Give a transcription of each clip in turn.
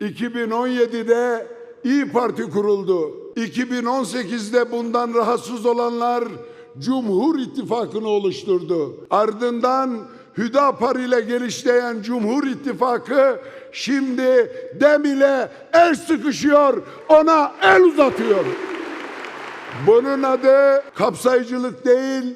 2017'de İyi Parti kuruldu. 2018'de bundan rahatsız olanlar Cumhur İttifakı'nı oluşturdu. Ardından Hüdapar ile gelişleyen Cumhur İttifakı şimdi dem ile el sıkışıyor, ona el uzatıyor. Bunun adı kapsayıcılık değil,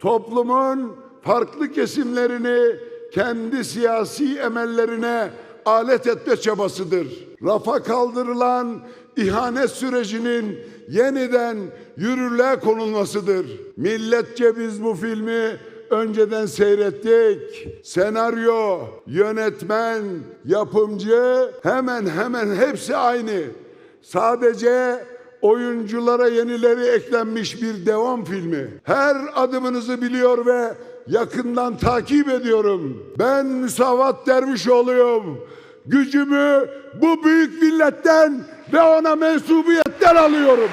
toplumun farklı kesimlerini kendi siyasi emellerine alet etme çabasıdır. Rafa kaldırılan ihanet sürecinin yeniden yürürlüğe konulmasıdır. Milletçe biz bu filmi önceden seyrettik. Senaryo, yönetmen, yapımcı hemen hemen hepsi aynı. Sadece oyunculara yenileri eklenmiş bir devam filmi. Her adımınızı biliyor ve yakından takip ediyorum. Ben Müsavat Dervişoğlu'yum. Gücümü bu büyük milletten ve ona mensubiyetten alıyorum.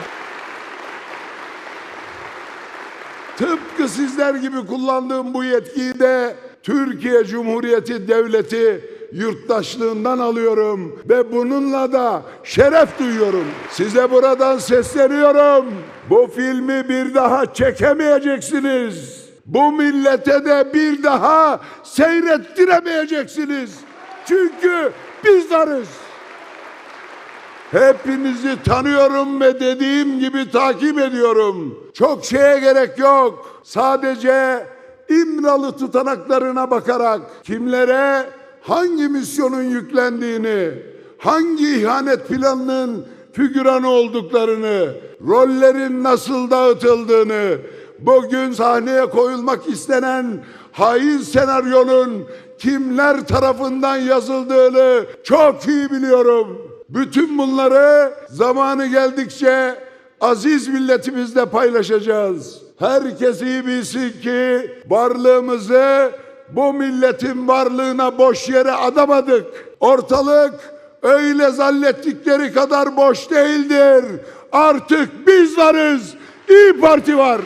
Tıpkı sizler gibi kullandığım bu yetkiyi de Türkiye Cumhuriyeti Devleti yurttaşlığından alıyorum ve bununla da şeref duyuyorum. Size buradan sesleniyorum. Bu filmi bir daha çekemeyeceksiniz. Bu millete de bir daha seyrettiremeyeceksiniz. Çünkü biz varız. Hepinizi tanıyorum ve dediğim gibi takip ediyorum. Çok şeye gerek yok. Sadece İmralı tutanaklarına bakarak kimlere hangi misyonun yüklendiğini, hangi ihanet planının figüranı olduklarını, rollerin nasıl dağıtıldığını, bugün sahneye koyulmak istenen hain senaryonun kimler tarafından yazıldığını çok iyi biliyorum. Bütün bunları zamanı geldikçe aziz milletimizle paylaşacağız. Herkes iyi bilsin ki varlığımızı bu milletin varlığına boş yere adamadık. Ortalık öyle zannettikleri kadar boş değildir. Artık biz varız. İyi Parti var.